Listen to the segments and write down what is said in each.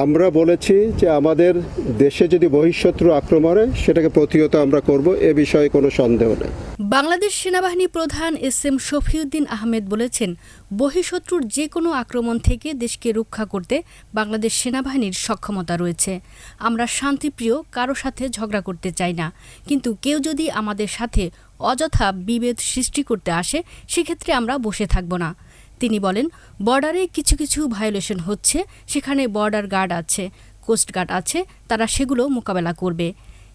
আমরা বলেছি যে আমাদের দেশে যদি বহিঃশত্রু আক্রমণ হয়, সেটাকে প্রতিহত আমরা করব, এ বিষয়ে কোনো সন্দেহ নেই। বাংলাদেশ সেনাবাহিনী প্রধান এস এম শফিউদ্দিন আহমেদ বলেছেন, বহিঃশত্রুর যে কোনো আক্রমণ থেকে দেশকে রক্ষা করতে বাংলাদেশ সেনাবাহিনীর সক্ষমতা রয়েছে। আমরা শান্তিপ্রিয়, কারও সাথে ঝগড়া করতে চাই না। কিন্তু কেউ যদি আমাদের সাথে অযথা বিভেদ সৃষ্টি করতে আসে, সেক্ষেত্রে আমরা বসে থাকব না। তিনি বলেন, বর্ডারে কিছু কিছু ভায়োলেশন হচ্ছে, সেখানে বর্ডার গার্ড আছে কোস্টগার্ড আছে, তারা সেগুলো মোকাবেলা করবে।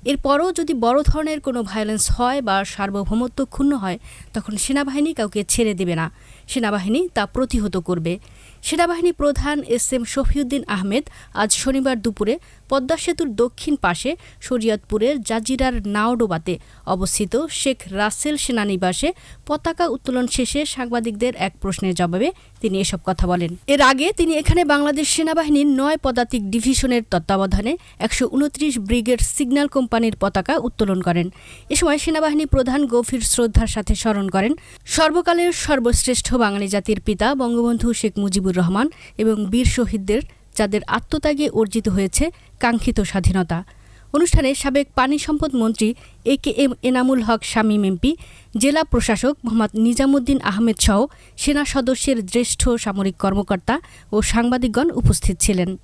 এরপরও যদি বড় ধরনের কোনো ভায়োলেন্স হয় বা সার্বভৌমত্ব ক্ষুণ্ণ হয়, তখন সেনাবাহিনী কাউকে ছেড়ে দেবে না। সেনাবাহিনী তা প্রতিহত করবে। সেনাবাহিনী প্রধান এস এম শফিউদ্দিন আহমেদ আজ শনিবার দুপুরে পদ্মা সেতুর দক্ষিণ পাশে শরিয়তপুরের জাজিরার নাওডোবাতে অবস্থিত শেখ রাসেল সেনানিবাসে পতাকা উত্তোলন শেষে সাংবাদিকদের এক প্রশ্নের জবাবে তিনি এসব কথা বলেন। এর আগে তিনি এখানে বাংলাদেশ সেনাবাহিনীর নয় পদাতিক ডিভিশনের তত্ত্বাবধানে একশো উনত্রিশ ব্রিগেড সিগন্যাল কোম্পানির পতাকা উত্তোলন করেন। এ সময় সেনাবাহিনী প্রধান গভীর শ্রদ্ধার সাথে স্মরণ করেন, সর্বকালের সর্বশ্রেষ্ঠ বাঙালি জাতির পিতা বঙ্গবন্ধু শেখ মুজিবুর রহমান এবং বীর শহীদদের, যাদের আত্মত্যাগে অর্জিত হয়েছে কাঙ্ক্ষিত স্বাধীনতা। অনুষ্ঠানে সাবেক পানি সম্পদ মন্ত্রী A K M Enamul Haque Shamim MP জেলা প্রশাসক মোহাম্মদ নিজামুদ্দিন আহমেদ সহ সেনা সদস্যের জ্যেষ্ঠ সামরিক কর্মকর্তা ও সাংবাদিকগণ উপস্থিত ছিলেন।